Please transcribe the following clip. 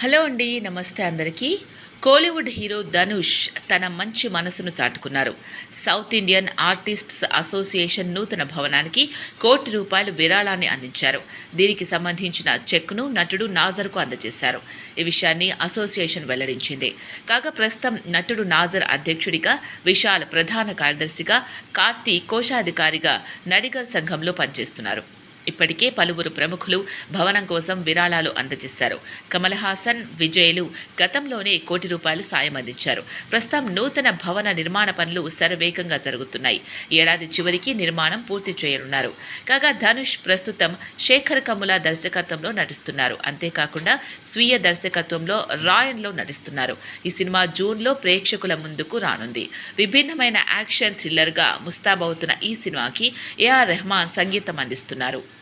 Hello అండి నమస్తే అందరికీ. కోలీవుడ్ హీరో ధనుష్ తన మంచి మనసును చాటుకున్నారు. సౌత్ ఇండియన్ ఆర్టిస్ట్స్ అసోసియేషన్ నూతన భవనానికి కోటి రూపాయలు విరాళాన్ని అందించారు. దీనికి సంబంధించిన చెక్ను నటుడు నాజర్కు అందజేశారు. ఈ విషయాన్ని అసోసియేషన్ వెల్లడించింది. కాగా ప్రస్తుతం నటుడు నాజర్ అధ్యక్షుడిగా విశాల్ ప్రధాన కార్యదర్శిగా కార్తీ కోశాధికారిగా నడిగర్ సంఘంలో పనిచేస్తున్నారు. ఇప్పటికే పలువురు ప్రముఖులు భవనం కోసం విరాళాలు అందజేశారు. కమల్ హాసన్ విజయ్లు గతంలోనే కోటి రూపాయలు సాయం అందించారు. ప్రస్తుతం నూతన భవన నిర్మాణ పనులు శరవేగంగా జరుగుతున్నాయి. ఏడాది చివరికి నిర్మాణం పూర్తి చేయనున్నారు. కాగా ధనుష్ ప్రస్తుతం శేఖర్ కమ్ముల దర్శకత్వంలో నటిస్తున్నారు. అంతేకాకుండా స్వీయ దర్శకత్వంలో రాయన్లో నటిస్తున్నారు. ఈ సినిమా జూన్లో ప్రేక్షకుల ముందుకు రానుంది. విభిన్నమైన యాక్షన్ థ్రిల్లర్గా ముస్తాబవుతున్న ఈ సినిమాకి ఏఆర్ రెహమాన్ సంగీతం అందిస్తున్నారు.